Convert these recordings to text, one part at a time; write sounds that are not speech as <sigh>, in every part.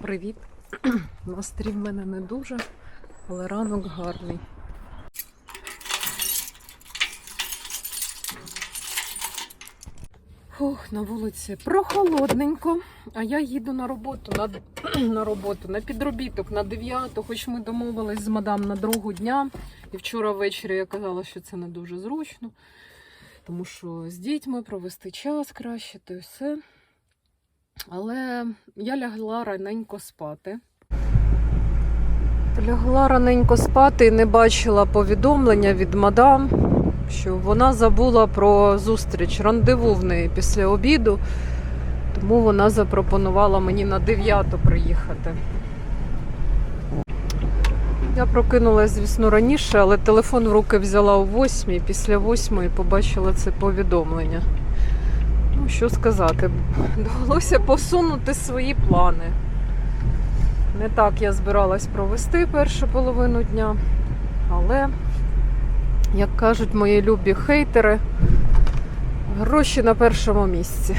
Привіт. <clears throat> Настрій в мене не дуже, але ранок гарний. Фух, на вулиці прохолодненько, а я їду на роботу, на, <clears throat> на роботу, на підробіток, на 9, хоч ми домовились з мадам на другу дня. І вчора ввечері я казала, що це не дуже зручно, тому що з дітьми провести час краще, то й все. Але я лягла раненько спати. Лягла раненько спати і не бачила повідомлення від мадам, що вона забула про зустріч, рандеву в неї після обіду. Тому вона запропонувала мені на 9 приїхати. Я прокинулася, звісно, раніше, але телефон в руки взяла о 8 після 8 побачила це повідомлення. Що сказати, довелося посунути свої плани. Не так я збиралась провести першу половину дня, але, як кажуть мої любі хейтери, гроші на першому місці.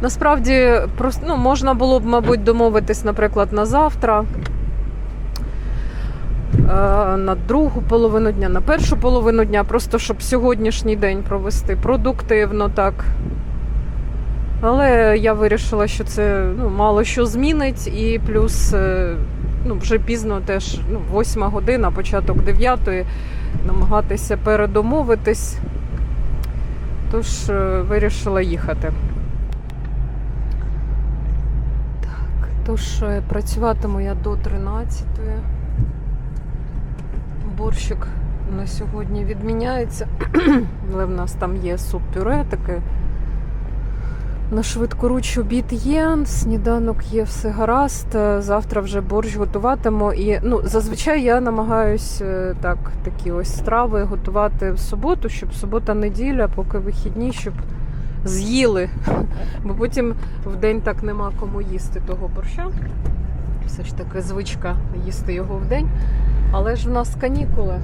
Насправді, ну, можна було б, мабуть, домовитись, наприклад, на завтра, на другу половину дня, на першу половину дня, просто щоб сьогоднішній день провести продуктивно так. Але я вирішила, що це ну, мало що змінить, і плюс е, ну, вже пізно теж ну, 8 година, початок 9 намагатися передомовитись. Тож е, вирішила їхати. Так, тож е, працюватиму я до 13. Борщик на сьогодні відміняється, <clears throat> але в нас там є суп-пюре таке. На швидкоруч обід є, сніданок є, все гаразд. Завтра вже борщ готуватиму. І ну, зазвичай я намагаюсь е, так, такі ось страви готувати в суботу, щоб субота-неділя, поки вихідні, щоб з'їли. <laughs> Бо потім в день так нема кому їсти того борща. Все ж таки звичка їсти його в день. Але ж в нас канікули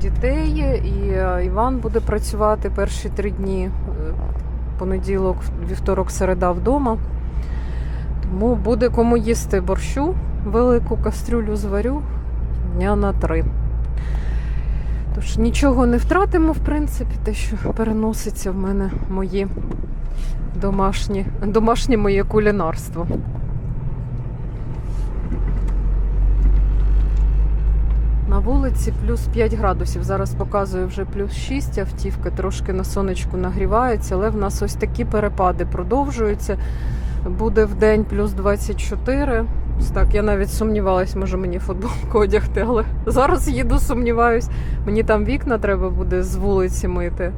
дітей, і е, Іван буде працювати перші три дні. е, Понеділок, вівторок, середа вдома. Тому буде кому їсти борщу. Велику кастрюлю зварю дня на три. Тож нічого не втратимо, в принципі, те, що переноситься в мене мої домашні, домашнє моє кулінарство. На вулиці плюс 5 градусів. Зараз показую вже плюс 6, автівка трошки на сонечку нагрівається, але в нас ось такі перепади продовжуються. Буде в день плюс 24. Так, я навіть сумнівалась, може мені футболку одягти, але <laughs> зараз їду, сумніваюсь. Мені там вікна треба буде з вулиці мити.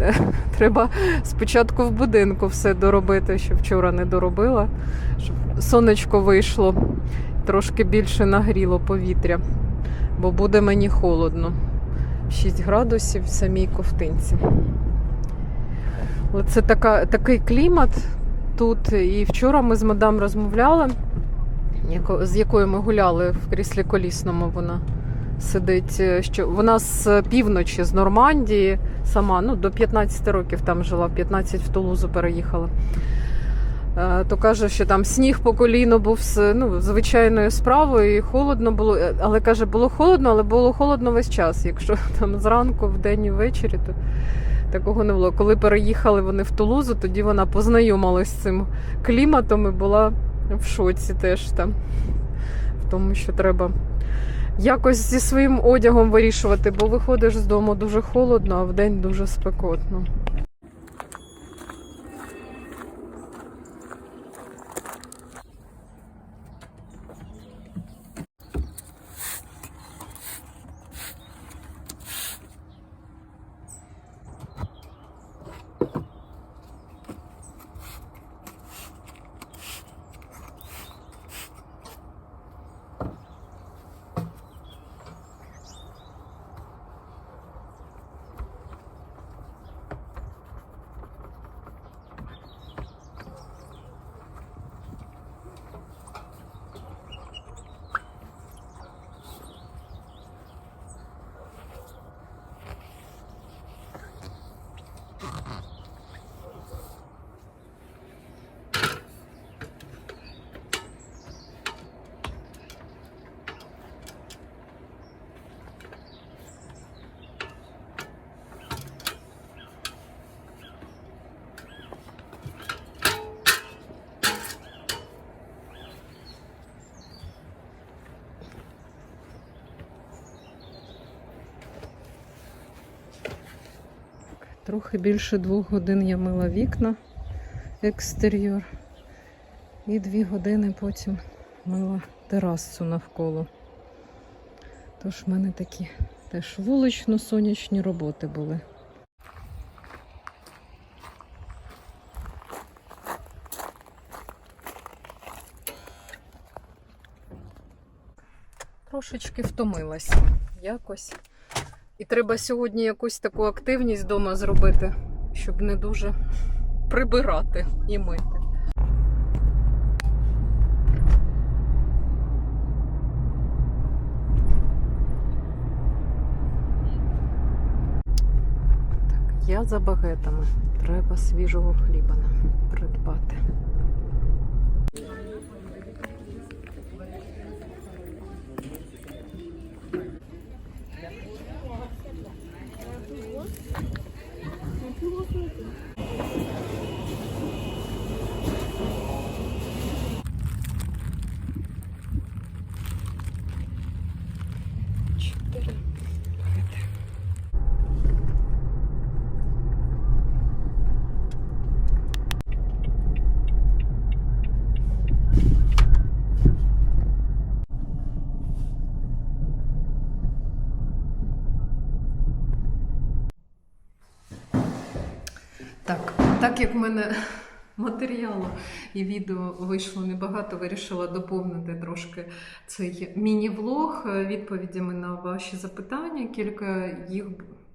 <laughs> Треба спочатку в будинку все доробити, що вчора не доробила, щоб сонечко вийшло, трошки більше нагріло повітря бо буде мені холодно. 6 градусів в самій ковтинці. Але це така, такий клімат тут. І вчора ми з мадам розмовляли, з якою ми гуляли в кріслі колісному. Вона сидить, е, що вона з півночі, з Нормандії, сама ну, до 15 років там жила, 15 в Тулузу переїхала. Е, То каже, що там сніг по коліно був ну, звичайною справою, і холодно було. Е, Але каже, було холодно, але було холодно весь час. Якщо <laughs> там зранку, вдень і ввечері, то такого не було. Коли переїхали вони в Тулузу, тоді вона познайомилась з цим кліматом і була в шоці теж там. В тому, що треба якось зі своїм одягом вирішувати, бо виходиш з дому дуже холодно, а вдень дуже спекотно. Трохи більше двох годин я мила вікна екстер'єр. І дві години потім мила терасу навколо. Тож в мене такі теж вулично-сонячні роботи були. Трошечки втомилася якось. І треба сьогодні якусь таку активність вдома зробити, щоб не дуже прибирати і мити. Я за багетами. Треба свіжого хліба нам придбати. Як в мене <laughs> матеріалу і відео вийшло небагато, вирішила доповнити трошки цей міні-влог відповідями на ваші запитання. Кілька їх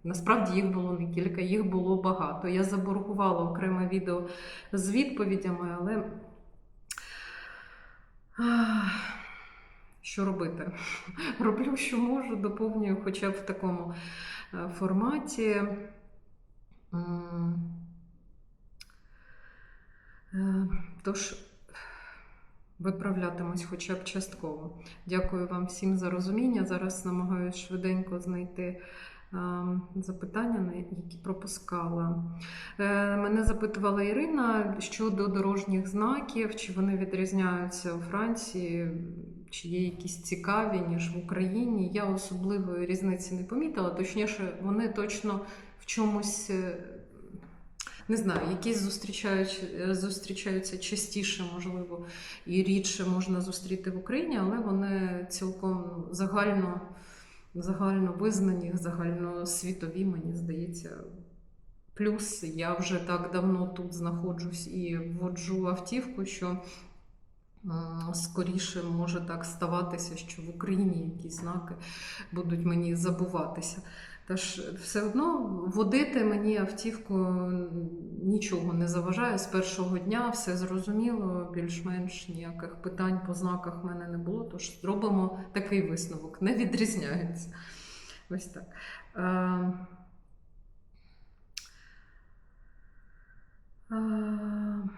насправді їх було не кілька, їх було багато. Я заборгувала окреме відео з відповідями, але що робити? <laughs> Роблю, що можу, доповнюю, хоча б в такому е, форматі. Е, Тож виправлятимусь хоча б частково. Дякую вам всім за розуміння. Зараз намагаюся швиденько знайти е, запитання, які пропускала. Е, Мене запитувала Ірина щодо дорожніх знаків, чи вони відрізняються у Франції, чи є якісь цікаві, ніж в Україні. Я особливої різниці не помітила, точніше, вони точно в чомусь. Не знаю, якісь зустрічають, е, зустрічаються частіше, можливо, і рідше можна зустріти в Україні, але вони цілком ну, загально, загально визнані, загально світові, мені здається. Плюс я вже так давно тут знаходжусь і вводжу автівку, що скоріше може так ставатися, що в Україні якісь знаки будуть мені забуватися. Тож все одно водити мені автівку нічого не заважає. З першого дня все зрозуміло, більш-менш ніяких питань по знаках в мене не було. Тож зробимо такий висновок, не відрізняються. Ось так. Е, е,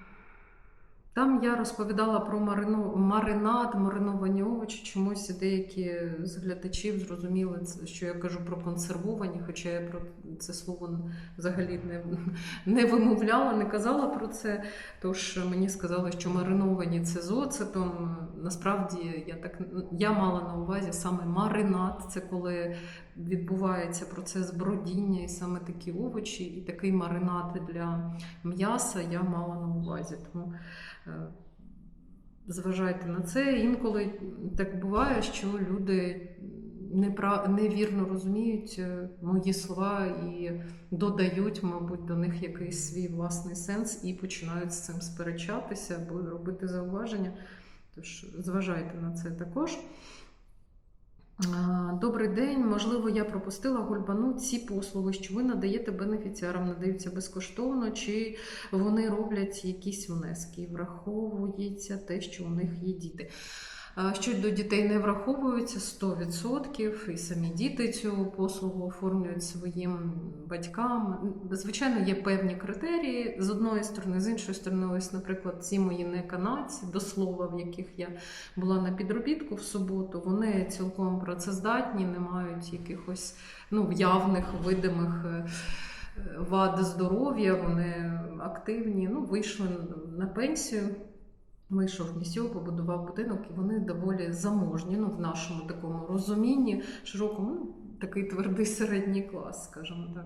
Там я розповідала про марину, маринад, мариновані овочі. Чомусь деякі з глядачів зрозуміли, що я кажу про консервовані, хоча я про це слово взагалі не, не вимовляла, не казала про це. Тож мені сказали, що мариновані це з оцетом. Насправді я так я мала на увазі саме маринад, це коли відбувається процес бродіння і саме такі овочі, і такий маринад для м'яса я мала на увазі. Тому зважайте на це. Інколи так буває, що люди невірно розуміють е, мої слова і додають, мабуть, до них якийсь свій власний сенс і починають з цим сперечатися або робити зауваження. Тож зважайте на це також. Добрий день. Можливо, я пропустила гульбану. Ці послуги, що ви надаєте бенефіціарам, надаються безкоштовно, чи вони роблять якісь внески? Враховується те, що у них є діти. А, Щодо дітей не враховується 100%, і самі діти цю послугу оформлюють своїм батькам. Звичайно, є певні критерії з одної сторони, з іншої сторони, ось, наприклад, ці мої не канадці, до слова, в яких я була на підробітку в суботу, вони цілком працездатні, не мають якихось ну, явних видимих е, вад здоров'я, вони активні, ну, вийшли на пенсію. Вийшов місіо, побудував будинок, і вони доволі заможні, ну, в нашому такому розумінні, широкому, ну, такий твердий середній клас, скажімо так.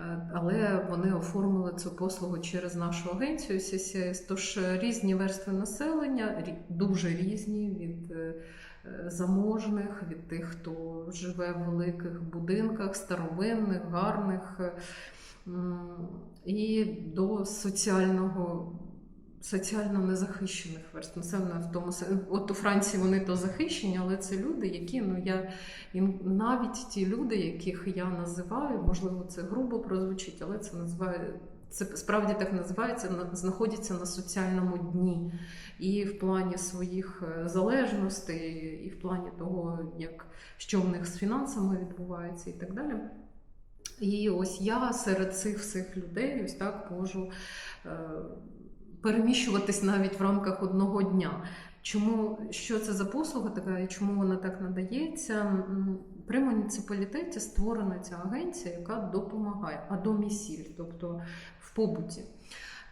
Е, Але вони оформили цю послугу через нашу агенцію CCS. Тож різні верстви населення, дуже різні від е, заможних, від тих, хто живе в великих будинках, старовинних, гарних, е, і до соціального. Соціально незахищених верств населення в тому от у Франції вони то захищені, але це люди, які ну я навіть ті люди, яких я називаю, можливо, це грубо прозвучить, але це називає це справді так називається, знаходяться на соціальному дні. І в плані своїх е, залежностей, і в плані того, як що в них з фінансами відбувається, і так далі. І ось я серед цих всіх людей ось так можу е, переміщуватись навіть в рамках одного дня. Чому що це за послуга така і чому вона так надається? При муніципалітеті створена ця агенція, яка допомагає, а домісіль, тобто в побуті.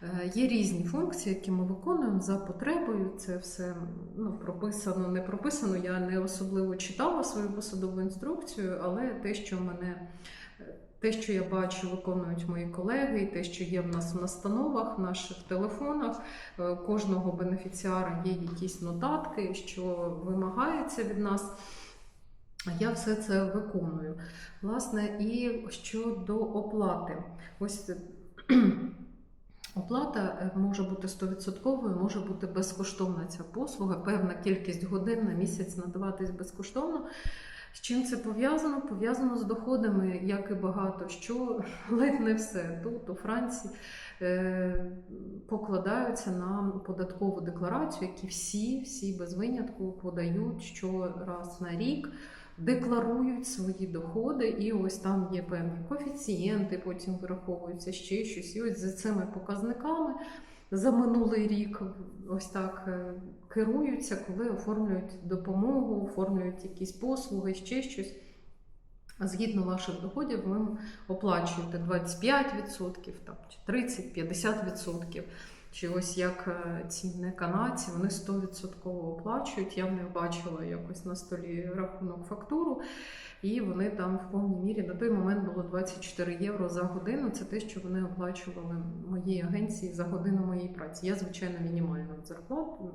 Е, Є різні функції, які ми виконуємо за потребою. Це все ну, прописано, не прописано. Я не особливо читала свою посадову інструкцію, але те, що мене. Те, що я бачу, виконують мої колеги, і те, що є в нас в настановах, в наших телефонах, е, кожного бенефіціара є якісь нотатки, що вимагається від нас. Я все це виконую. Власне, і щодо оплати, ось е, <clears throat> оплата е, може бути 100%, може бути безкоштовна ця послуга, певна кількість годин на місяць надаватись безкоштовно. З чим це пов'язано? Пов'язано з доходами, як і багато що, <laughs> ледь не все. Тут у Франції е, покладаються на податкову декларацію, які всі, всі без винятку подають щораз на рік, декларують свої доходи, і ось там є певні коефіцієнти, потім вираховуються ще щось. І ось за цими показниками за минулий рік ось так е, керуються, коли оформлюють допомогу, оформлюють якісь послуги, ще щось. А Згідно ваших доходів, ви оплачуєте 25%, там, чи 30-50%. Чи ось як е, ці не канадці, вони 100% оплачують. Я в них бачила якось на столі рахунок фактуру, і вони там в повній мірі на той момент було 24 євро за годину. Це те, що вони оплачували моїй агенції за годину моєї праці. Я, звичайно, мінімальну зарплату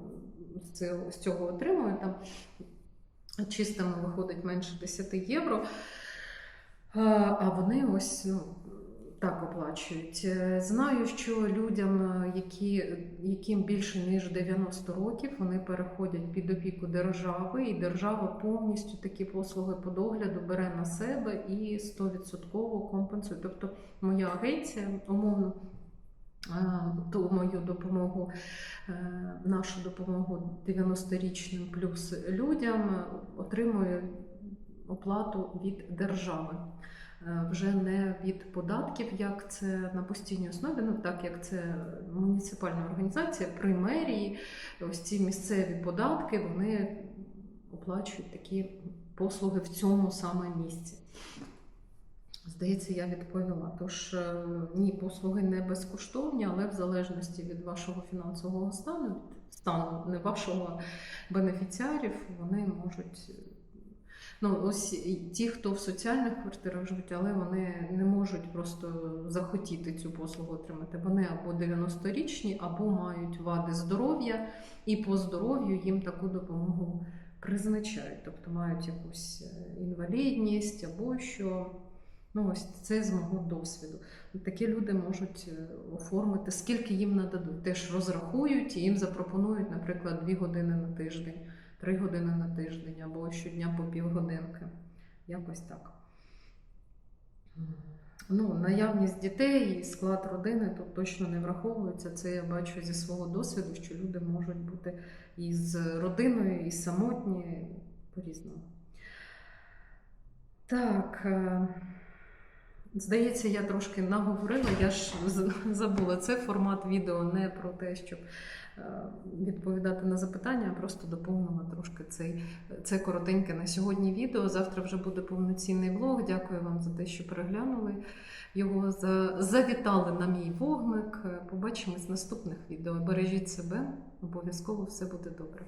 з цього, отримую. Там чистими виходить менше 10 євро. А вони ось ну, так оплачують. Е, Знаю, що людям, е, які, яким більше ніж 90 років, вони переходять під опіку держави, і держава повністю такі послуги по догляду бере на себе і 100% компенсує. Тобто моя агенція умовно. е, Ту мою допомогу, нашу допомогу 90-річним плюс людям отримує оплату від держави. Е, Вже не від податків, як це на постійній основі, ну так як це муніципальна організація при мерії, ось ці місцеві податки вони оплачують такі послуги в цьому саме місці. Здається, я відповіла. Тож е, ні, послуги не безкоштовні, але в залежності від вашого фінансового стану, стану не вашого бенефіціарів, вони можуть. Ну, ось ті, хто в соціальних квартирах живуть, але вони не можуть просто захотіти цю послугу отримати. Вони або 90-річні, або мають вади здоров'я, і по здоров'ю їм таку допомогу призначають, тобто мають якусь е, інвалідність або що. Ну, ось це з мого досвіду. Такі люди можуть е, оформити, скільки їм нададуть. Теж розрахують і їм запропонують, наприклад, 2 години на тиждень, 3 години на тиждень або щодня по півгодинки. Якось так. Ну, наявність дітей і склад родини тут точно не враховується. Це я бачу зі свого досвіду, що люди можуть бути і з родиною, і самотні по-різному. Так. е, Здається, я трошки наговорила, я ж забула. Це формат відео не про те, щоб відповідати на запитання, а просто доповнила трошки цей, це коротеньке на сьогодні відео. Завтра вже буде повноцінний влог. Дякую вам за те, що переглянули його, за, завітали на мій вогник. Побачимось в наступних відео. Бережіть себе, обов'язково все буде добре.